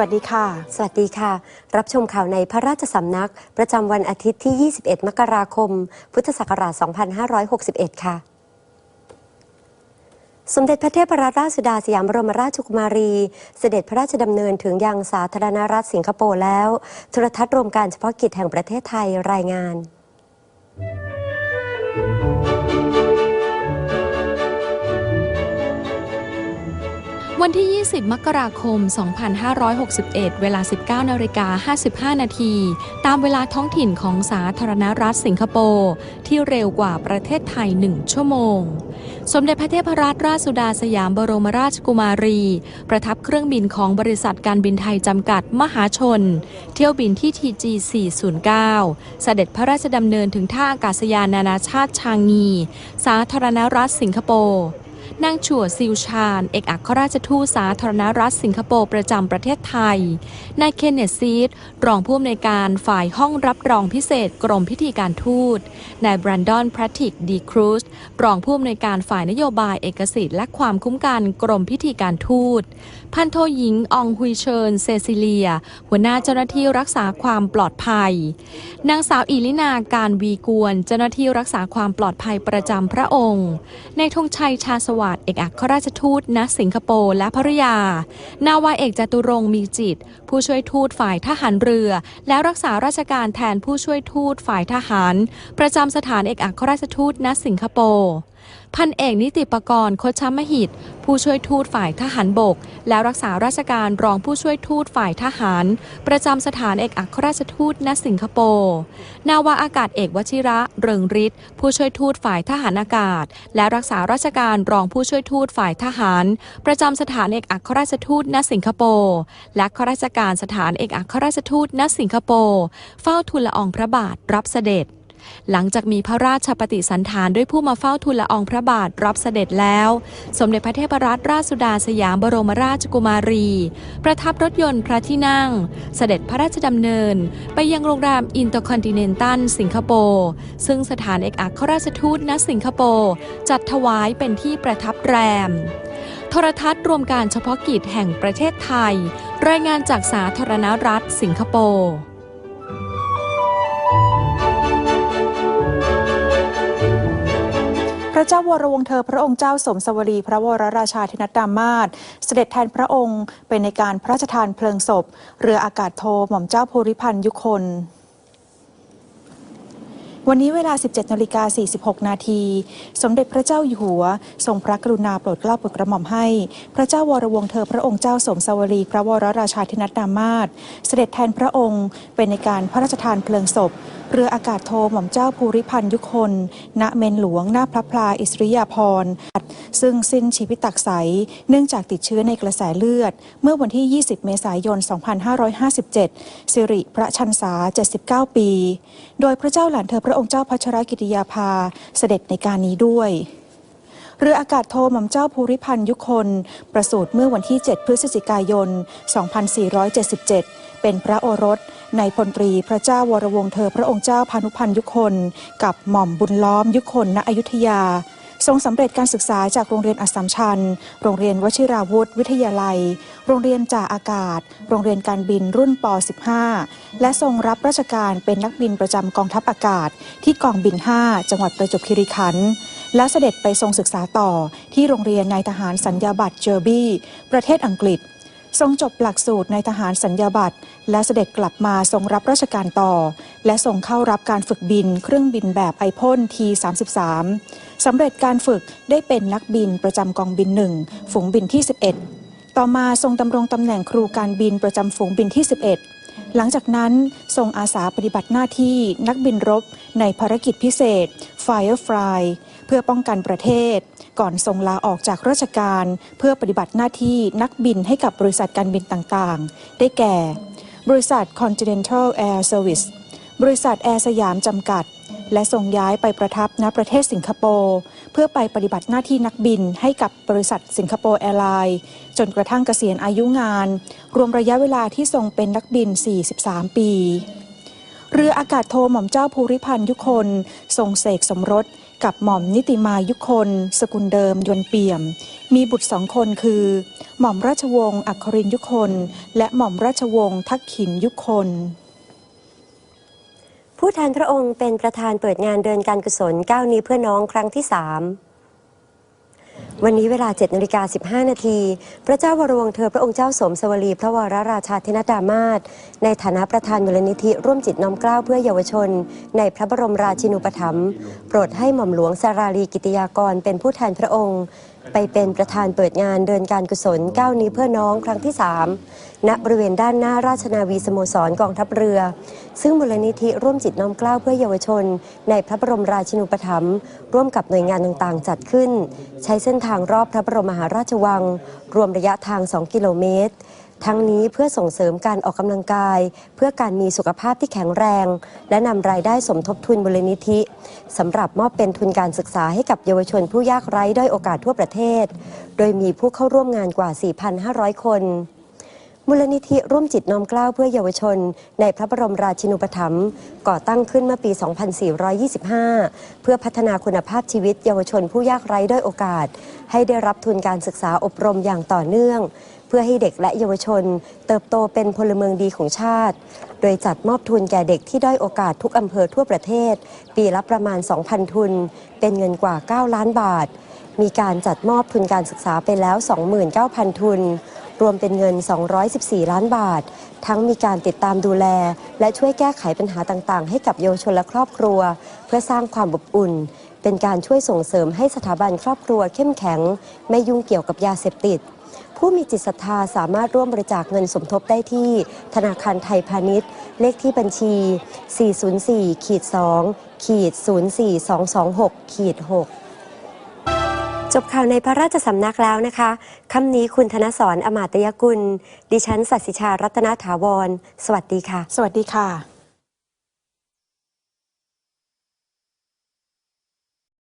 วัสดีค่ะ สวัสดีค่ะ รับชมข่าวในพระราชสำนัก ประจำวันอาทิตย์ที่ 21 มกราคม พุทธศักราช 2561 ค่ะ สมเด็จพระเทพรัตนราชสุดาสยามบรมราชกุมารี เสด็จพระราชดำเนินถึงยังสาธารณรัฐสิงคโปร์แล้วโทรทัศน์รวมการเฉพาะกิจแห่งประเทศไทยรายงาน วันที่ 20 มกราคม 2561 เวลา 19นาฬิกา55 นาที ตามเวลาท้องถิ่นของสาธารณรัฐสิงคโปร์ ที่เร็วกว่าประเทศไทย 1 ชั่วโมง สมเด็จพระเทพรัตนราชสุดาสยามบรมราชกุมารี ประทับเครื่องบินของบริษัทการบินไทยจำกัดมหาชน เที่ยวบินที่ TG 409 เสด็จพระราชดำเนินถึงท่าอากาศยานนานาชาติชางงี สาธารณรัฐสิงคโปร์ นางชัวซิลชาญเอกอัครราชทูตสาธารณรัฐสิงคโปร์ประจำประเทศไทย นายเคนเนตซีด รองผู้อำนวยการฝ่ายห้องรับรองพิเศษกรมพิธีการทูต นายแบรนดอนพรติกดีครูสรองผู้อำนวยการฝ่ายนโยบายเอกสิทธิ์และความคุ้มกันกรมพิธีการทูต พันโทหญิงอองฮุยเชิญเซซิเลีย หัวหน้าเจ้าหน้าที่รักษาความปลอดภัย นางสาวอิลินาการวีกวน เจ้าหน้าที่รักษาความปลอดภัยประจำพระองค์ในายธงชัยชาสวัสดิ์เอกอัครราชทูตณสิงคโปร์และภริยา นาวาเอกจตุรงมีจิต ผู้ช่วยทูตฝ่ายทหารเรือ และรักษาราชการแทนผู้ช่วยทูตฝ่ายทหาร ประจำสถานเอกอัครราชทูตณสิงคโปร์ พันเอกนิติปกรณ์โคชมหิต ผู้ช่วยทูตฝ่ายทหารบก และรักษาราชการรองผู้ช่วยทูตฝ่ายทหาร ประจำสถานเอกอัครราชทูตณสิงคโปร์นาวาอากาศเอกวชิระ เริงฤทธิ์ผู้ช่วยทูตฝ่ายทหารอากาศ และรักษาราชการรองผู้ช่วยทูตฝ่ายทหาร ประจำสถานเอกอัครราชทูตณสิงคโปร์และข้าราชการสถานเอกอัครราชทูตณสิงคโปร์เฝ้าทูลละอองพระบาทรับเสด็จ หลังจากมีพระราชปฏิสันถานด้วยผู้มาเฝ้าทูลละอองพระบาทรับเสด็จแล้ว สมเด็จพระเทพรัตนราชสุดาสยามบรมราชกุมารี ประทับรถยนต์พระที่นั่ง เสด็จพระราชดำเนิน ไปยังโรงแรมอินเตอร์คอนติเนนตัลสิงคโปร์ซึ่งสถานเอกอัครราชทูตณสิงคโปร์จัดถวายเป็นที่ประทับแรมโทรทัศน์รวมการเฉพาะกิจแห่งประเทศไทย รายงานจากสาธารณรัฐสิงคโปร์ พระเจ้าวรวงเธอพระองค์เจ้าสมสวรีพระวรราชาธินัดดามาศเสด็จแทนพระองค์เป็นในการพระราชทานเพลิงศพ เรืออากาศโทหม่อมเจ้าภูริพันธ์ยุคนวันนี้เวลา 17นาฬิกา46 นาที สมเด็จพระเจ้าอยู่หัว ทรงพระกรุณาโปรดเกล้าโปรดกระหม่อมให้ พระเจ้าวรวงเธอพระองค์เจ้าสมสวรี พระวรราชาธินัดดามาศเสด็จแทนพระองค์เป็นในการพระราชทานเพลิงศพเรืออากาศโทหม่อมเจ้าภูริพันธ์ยุคน ณ เมนหลวง หน้าพระพลาอิสริยาภรณ์ซึ่งสิ้นชีวิตตักใส เนื่องจากติดเชื้อในกระแสเลือด เมื่อวันที่ 20 เมษายน 2557 สิริพระชันษา 79 ปี โดยพระเจ้าหลานเธอพระองค์เจ้าพัชรกิติยาภา เสด็จในการนี้ด้วยเรืออากาศโทหม่อมเจ้าภูริพันธ์ยุคน ประสูติเมื่อวันที่ 7 พฤศจิกายน 2477 เป็นพระโอรส ในพลตรีพระเจ้าวรวงศ์เธอพระองค์เจ้าพานุพันธ์ยุคนกับหม่อมบุญล้อมยุคนณอยุธยา ทรงสำเร็จการศึกษาจากโรงเรียนอัสสัมชัญ โรงเรียนวชิราวุธวิทยาลัย โรงเรียนจ่าอากาศ โรงเรียนการบินรุ่นป .15 และทรงรับราชการเป็นนักบินประจำกองทัพอากาศ ที่กองบิน 5 จังหวัดประจวบคีรีขันธ์และเสด็จไปทรงศึกษาต่อที่โรงเรียนนายทหารสัญญาบัตรเจอร์บี้ ประเทศอังกฤษ ทรงจบหลักสูตรในทหารสัญญาบัตรและเสด็จกลับมาทรงรับราชการต่อ และทรงเข้ารับการฝึกบินเครื่องบินแบบไอพ่นที33สำเร็จการฝึกได้เป็นนักบินประจำกองบินหนึ่งฝูงบินที่ 11 ต่อมาทรงดำรงตำแหน่งครูการบินประจำฝูงบินที่ 11 หลังจากนั้นทรงอาสาปฏิบัติหน้าที่นักบินรบในภารกิจพิเศษ Firefly เพื่อป้องกันประเทศ ก่อนทรงลาออกจากราชการ เพื่อปฏิบัติหน้าที่นักบินให้กับบริษัทการบินต่างๆ ได้แก่ บริษัท Continental Air Service บริษัทแอร์สยามจำกัด และส่งย้ายไปประทับณประเทศสิงคโปร์เพื่อไปปฏิบัติหน้าที่นักบินให้กับบริษัทสิงคโปร์แอร์ไลน์จนกระทั่งเกษียณอายุงาน รวมระยะเวลาที่ทรงเป็นนักบิน 43 ปี เรืออากาศโทหม่อมเจ้าภูริพันธ์ยุคน ทรงเสกสมรสกับหม่อมนิติมายุคน สกุลเดิมยวนเปี่ยม มีบุตรสองคนคือ หม่อมราชวงศ์อัครินยุคน และหม่อมราชวงศ์ทักขินยุคน ผู้แทนพระองค์เป็นประธานเปิดงานเดินการกุศลก้าวนี้เพื่อน้องครั้งที่ 3 วันนี้เวลา7นาฬิกา15 นาที พระเจ้าวรวงเธอพระองค์เจ้าสมสวลี พระวรราชาธินดามาศในฐานะประธานมูลนิธิร่วมจิตน้อมเกล้าเพื่อเยาวชน ในพระบรมราชินูปถัมภ์โปรดให้หม่อมหลวงสาราลีกิติยากรเป็นผู้แทนพระองค์ ไปเป็นประธานเปิดงานเดินการกุศลก้าวนี้เพื่อน้องครั้งที่ 3 ณบริเวณด้านหน้าราชนาวีสโมสรกองทัพเรือ ซึ่งมูลนิธิร่วมจิตน้อมเกล้าเพื่อเยาวชน ในพระบรมราชินูปถัมภ์ร่วมกับหน่วยงานต่างๆ จัดขึ้น ใช้เส้นทางรอบพระบรมมหาราชวัง รวมระยะทาง 2 กิโลเมตร ทั้งนี้เพื่อส่งเสริมการออกกำลังกาย เพื่อการมีสุขภาพที่แข็งแรง และนำรายได้สมทบทุนมูลนิธิสำหรับมอบเป็นทุนการศึกษาให้กับเยาวชนผู้ยากไร้ด้อยโอกาสทั่วประเทศ โดยมีผู้เข้าร่วมงานกว่า 4,500 คนมูลนิธิร่วมจิตน้อมกล้าวเพื่อเยาวชน ในพระบรมราชินูปถัมภ์ก่อตั้งขึ้นเมื่อปี 2425 เพื่อพัฒนาคุณภาพชีวิตเยาวชนผู้ยากไร้ด้อยโอกาส ให้ได้รับทุนการศึกษาอบรมอย่างต่อเนื่อง เพื่อให้เด็กและเยาวชน เติบโตเป็นพลเมืองดีของชาติ โดยจัดมอบทุนแก่เด็กที่ด้อยโอกาสทุกอำเภอทั่วประเทศ ปีละประมาณ 2,000 ทุน เป็นเงินกว่า 9 ล้านบาท มีการจัดมอบทุนการศึกษาไปแล้ว 29,000 ทุน รวมเป็นเงิน 214 ล้านบาท ทั้งมีการติดตามดูแล และช่วยแก้ไขปัญหาต่างๆ ให้กับเยาวชนและครอบครัว เพื่อสร้างความอบอุ่นเป็นการช่วยส่งเสริมให้สถาบันครอบครัวเข้มแข็ง ไม่ยุ่งเกี่ยวกับยาเสพติด ผู้มีจิตศรัทธาสามารถร่วมบริจาคเงินสมทบได้ที่ ธนาคารไทยพาณิชย์ เลขที่บัญชี 404ขีด2ขีด04226ขีด6จบข่าวในพระราชสำนักแล้วนะคะคำนี้คุณธนสรอมาตยกุล ดิฉันสัสิชารัตนาถาวร สวัสดีค่ะ สวัสดีค่ะ